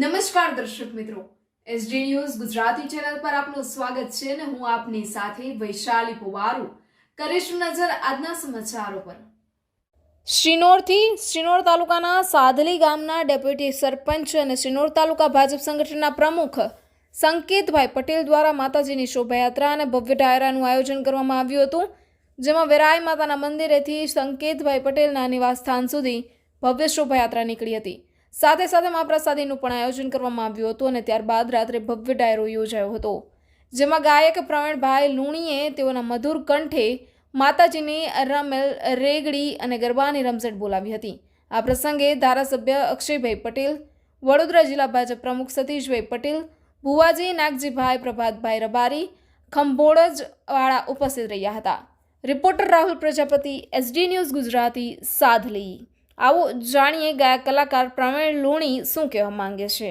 નમસ્કાર દર્શક મિત્રો. એસડી ન્યૂઝ ગુજરાતી ચેનલ પર આપનું સ્વાગત છે અને હું આપની સાથે વૈશાલી પુવારુ. કરીશું નજર આજના સમાચારો પર. શ્રીનોરથી શ્રીનોર તાલુકાના સાદલી ગામના ડેપ્યુટી સરપંચ અને શ્રીનોર તાલુકા ભાજપ સંગઠનના પ્રમુખ સંકેતભાઈ પટેલ દ્વારા માતાજીની શોભાયાત્રા અને ભવ્ય ડાયરાનું આયોજન કરવામાં આવ્યું હતું, જેમાં વેરાય માતાના મંદિરેથી સંકેતભાઈ પટેલના નિવાસસ્થાન સુધી ભવ્ય શોભાયાત્રા નીકળી હતી. સાથે સાથે મહાપ્રસાદીનું પણ આયોજન કરવામાં આવ્યું હતું અને ત્યારબાદ રાત્રે ભવ્ય ડાયરો યોજાયો હતો, જેમાં ગાયક પ્રવીણભાઈ લુણીએ તેઓના મધુર કંઠે માતાજીની રમેલ, રેગડી અને ગરબાની રમઝટ બોલાવી હતી. આ પ્રસંગે ધારાસભ્ય અક્ષયભાઈ પટેલ, વડોદરા જિલ્લા ભાજપ પ્રમુખ સતીશભાઈ પટેલ, ભુવાજી, નાગજીભાઈ, પ્રભાતભાઈ રબારી, ખંભોળજ વાળા ઉપસ્થિત રહ્યા હતા. Reporter Rahul Prajapati, SD news Gujarati Sadhli આવો જાણીએ ગાયક કલાકાર પ્રવીણ લુણી શું કહેવા માંગે છે?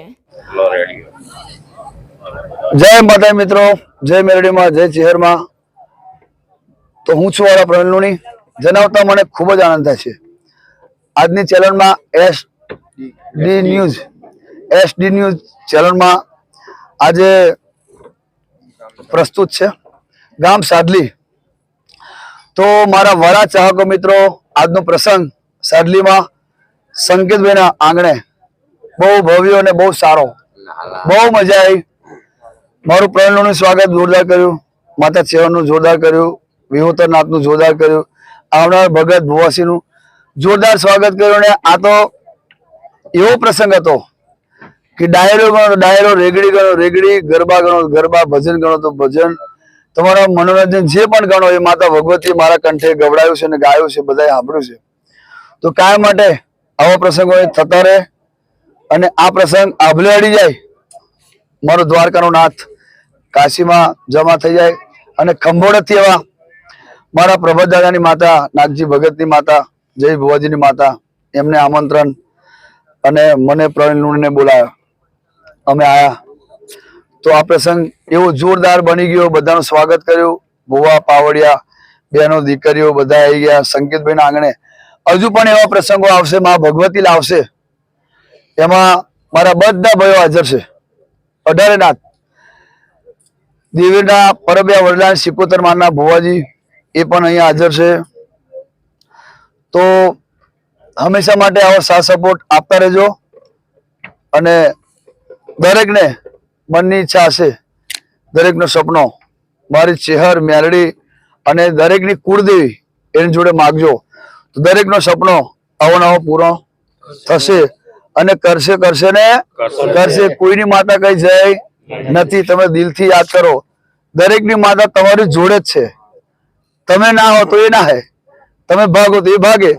જય માતા મિત્રો જય મેરડીમાં જય ચેહરમાં તો હું છું વાળા પ્રવીણ લુણી. જણાવતા મને ખૂબ જ આનંદ થાય છે. આજની ચેનલમાં S D news S D news ચેનલમાં આજે પ્રસ્તુત છે. ગામ સાદલી. તો મારા વડા ચાહકો મિત્રો આજનો પ્રસંગ સાદલીમાં સંકેતભાઈના આંગણે બહુ ભવ્ય અને બહુ સારો બહુ મજા આવી. મારું પ્રણનું સ્વાગત જોરદાર કર્યું. માતા ચેવનનું જોરદાર કર્યું. વિહુતરનાથનું જોરદાર કર્યું. આવનાર ભગત ભુવાસીનું જોરદાર સ્વાગત કર્યું અને આ તો એવો પ્રસંગ હતો કે ડાયરો ગણો ડાયરો રેગડી ગણો રેગડી ગરબા ગણો ગરબા ભજન ગણો તો ભજન. તમારા મનોરંજન જે પણ ગણો એ માતા ભગવતી મારા કંઠે ગવડાયું છે અને ગાયું છે બધાએ સાંભળ્યું છે. તો કાયમ માટે આવા પ્રસંગો થતા રહે અને આ પ્રસંગ આભલે અડી જાય. મારો દ્વારકાનો નાથ કાશીમાં જમા થઈ જાય અને ખંભોળથી એવા મારા પ્રભાત દાદાની માતા, નાગજી ભગતની માતા, જય ભુવાજીની માતા એમને આમંત્રણ અને મને પ્રવીણ લુણીને બોલાયા. અમે આયા. તો આ પ્રસંગ એવો જોરદાર બની ગયો. બધાનું સ્વાગત કર્યું. ભુવા, પાવડિયા, બહેનો, દીકરીઓ બધા આવી ગયા. સંકેતભાઈના આંગણે હજુ પણ એવા પ્રસંગો આવશે, મા ભગવતી લાવશે એમાં મારા બધા ભાઈઓ હાજર છે. અઢારે નાથ દેવીના પરબ્યા વરદાન સિકોતર માના ભુવાજી એ પણ અહીંયા હાજર છે. તો હંમેશા માટે આવો સાથ સપોર્ટ આપતા રહેજો અને દરેકને મનની ઈચ્છા હશે. દરેકનો સપનો, મારી ચેહર, મેલડી અને દરેકની કુળદેવી એની જોડે માગજો. તો દરેકનો સપનો અવનવો નવો પૂરો થશે અને કરશે કરશે ને કરશે. કોઈની માતા કઈ જાય નથી. તમે દિલથી યાદ કરો. દરેકની માતા તમારી જોડે જ છે. તમે ના હો તો એ ના હે. તમે ભાગો તો એ ભાગે.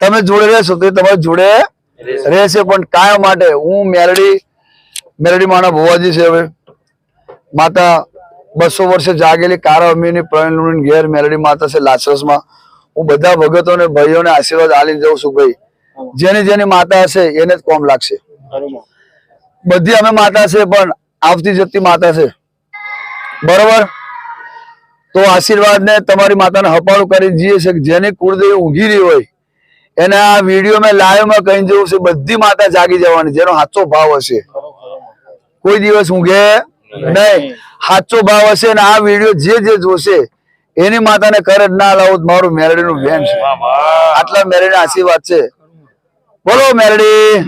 તમે જોડે રહેશો તો એ તમારી જોડે રહેશે. પણ કાયમ માટે હું મેરડી મેરડી માના ભુવાજી છે હવે. માતા બસો વર્ષે જાગેલી કારા અમીની પ્રવીણ ઘેર મેરડી માતા છે લાસરસમાં હું બધા ભગતોને ભાઈઓને આશીર્વાદ આલી જઉં છું ભાઈ. જેની જેની માતા હશે એને જ કોમ લાગશે. બધી અમે માતા છે પણ આવતી જતી માતા છે. બરોબર? તો આશીર્વાદ ને તમારી માતાને હપાળું કરી જઈએ છે જેની કુળદેવી ઊંઘી રહી હોય એને આ વીડિયો મેં લાઈવમાં કહી જવું છે બધી માતા જાગી જવાની જેનો સાચો ભાવ હશે. કોઈ દિવસ ઊંઘે નહીં. સાચો ભાવ હશે ને આ વીડિયો જે જે જોશે એની માતાને કરે ના લાવું તો મારું મેરડીનું બેન છે. આટલા મેરડી આશીર્વાદ છે. બોલો મેરડી.